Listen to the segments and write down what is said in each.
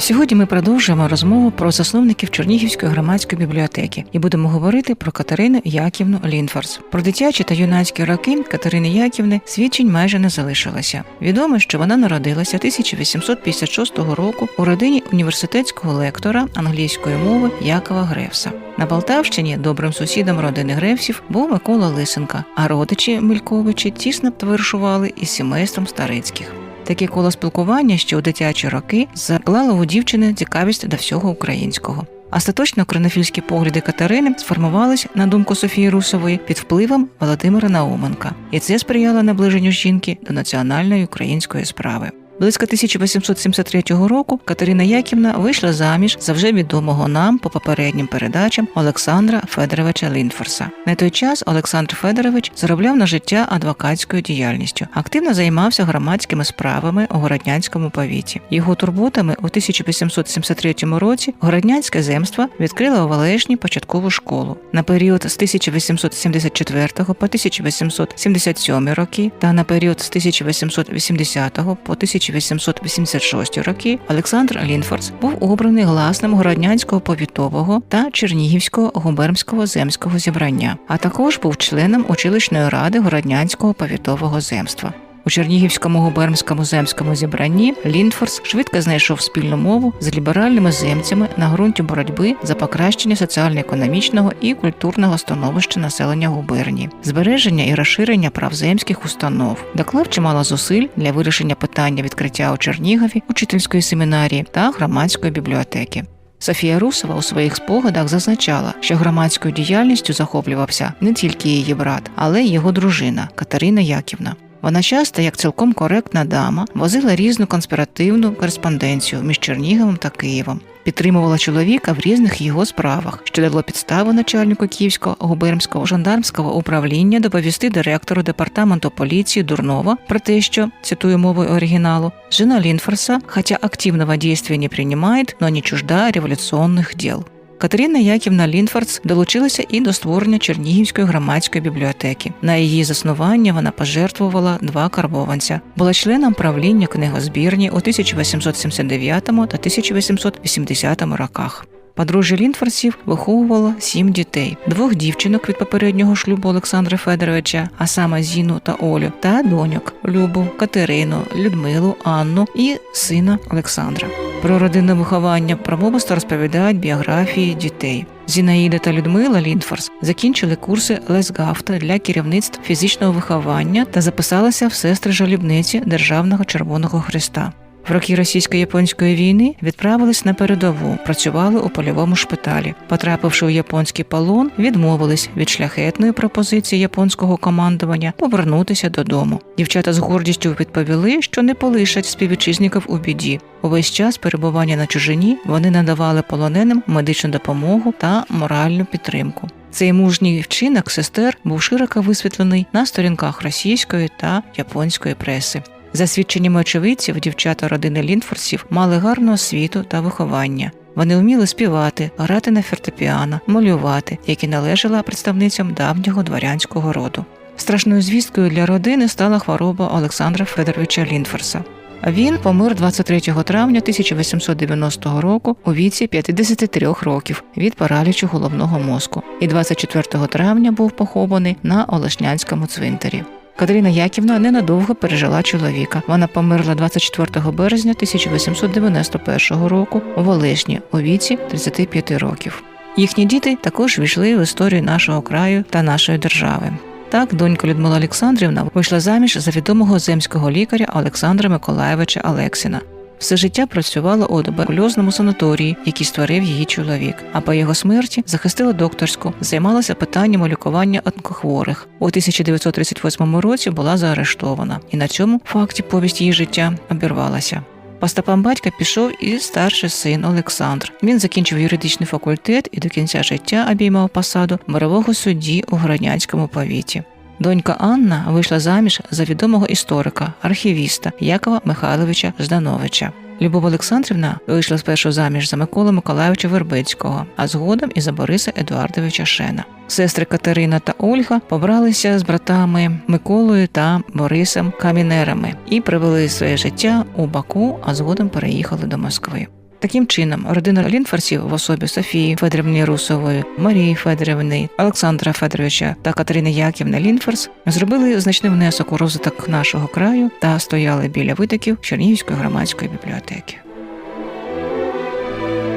Сьогодні ми продовжуємо розмову про засновників Чернігівської громадської бібліотеки і будемо говорити про Катерину Яківну Лінфорс. Про дитячі та юнацькі роки Катерини Яківни свідчень майже не залишилося. Відомо, що вона народилася 1856 року у родині університетського лектора англійської мови Якова Гревса. На Полтавщині добрим сусідом родини Гревсів був Микола Лисенка, а родичі Мельковичі тісно товаришували із сімейством Старицьких. Таке коло спілкування що у дитячі роки заклало у дівчини цікавість до всього українського. Остаточно кринофільські погляди Катерини сформувались, на думку Софії Русової, під впливом Володимира Науменка, і це сприяло наближенню жінки до національної української справи. Близько 1873 року Катерина Яківна вийшла заміж за вже відомого нам по попереднім передачам Олександра Федоровича Лінфорса. На той час Олександр Федорович заробляв на життя адвокатською діяльністю, активно займався громадськими справами у Городнянському повіті. Його турботами у 1873 році Городнянське земство відкрило у Валешні початкову школу. На період з 1874 по 1877 роки та на період з 1880 по 1886 роки Олександр Лінфорс був обраний гласним городнянського повітового та Чернігівського губернського земського зібрання, а також був членом училищної ради городнянського повітового земства. У Чернігівському губернському земському зібранні Ліндфорс швидко знайшов спільну мову з ліберальними земцями на ґрунті боротьби за покращення соціально-економічного і культурного становища населення губернії, збереження і розширення прав земських установ, доклав чимало зусиль для вирішення питання відкриття у Чернігові, учительської семінарії та громадської бібліотеки. Софія Русова у своїх спогадах зазначала, що громадською діяльністю захоплювався не тільки її брат, але й його дружина Катерина Яківна. Вона часто, як цілком коректна дама, возила різну конспіративну кореспонденцію між Черніговом та Києвом, підтримувала чоловіка в різних його справах, що дало підставу начальнику Київського губернського жандармського управління доповісти директору департаменту поліції Дурнова про те, що цитую мовою оригіналу, жена Лінфорса, хоча активного действия не принимает, но не чужда революционных дел. Катерина Яківна Лінфордс долучилася і до створення Чернігівської громадської бібліотеки. На її заснування вона пожертвувала два карбованця. Була членом правління книгозбірні у 1879 та 1880 роках. Подружжя Лінфорсів виховувало сім дітей: двох дівчинок від попереднього шлюбу Олександра Федоровича, а саме Зіну та Олю, та доньок Любу, Катерину, Людмилу, Анну і сина Олександра. Про родинне виховання промовисто розповідають біографії дітей. Зінаїда та Людмила Лінфорс закінчили курси Лесгафта для керівництв фізичного виховання та записалися в сестри жалібниці Державного Червоного Христа. В роки російсько-японської війни відправились на передову, працювали у польовому шпиталі. Потрапивши у японський полон, відмовились від шляхетної пропозиції японського командування повернутися додому. Дівчата з гордістю відповіли, що не полишать співвітчизників у біді. Увесь час перебування на чужині вони надавали полоненим медичну допомогу та моральну підтримку. Цей мужній вчинок сестер був широко висвітлений на сторінках російської та японської преси. За свідченнями очевидців, дівчата родини Лінфорсів мали гарну освіту та виховання. Вони вміли співати, грати на фортепіано, малювати, які належала представницям давнього дворянського роду. Страшною звісткою для родини стала хвороба Олександра Федоровича Лінфорса. Він помер 23 травня 1890 року у віці 53 років від паралічу головного мозку, і 24 травня був похований на Олешнянському цвинтарі. Катерина Яківна ненадовго пережила чоловіка. Вона померла 24 березня 1891 року у Волешні у віці 35 років. Їхні діти також війшли в історію нашого краю та нашої держави. Так, донька Людмила Олександрівна вийшла заміж за відомого земського лікаря Олександра Миколаєвича Алексіна. Все життя працювала у туберкульозному санаторії, який створив її чоловік. А по його смерті захистила докторську, займалася питаннями лікування онкохворих. У 1938 році була заарештована, і на цьому факті повість її життя обірвалася. По стопам батька пішов і старший син Олександр. Він закінчив юридичний факультет і до кінця життя обіймав посаду мирового судді у Городнянському повіті. Донька Анна вийшла заміж за відомого історика, архівіста Якова Михайловича Ждановича. Любов Олександрівна вийшла спершу заміж за Миколу Миколайовича Вербицького, а згодом і за Бориса Едуардовича Шена. Сестри Катерина та Ольга побралися з братами Миколою та Борисом Камінерами і привели своє життя у Баку, а згодом переїхали до Москви. Таким чином, родина Лінфорсів в особі Софії Федорівни Русової, Марії Федорівни, Олександра Федоровича та Катерини Яківни Лінфорс зробили значний внесок у розвиток нашого краю та стояли біля витоків Чернігівської громадської бібліотеки.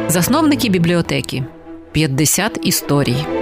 Засновники бібліотеки 50 історій.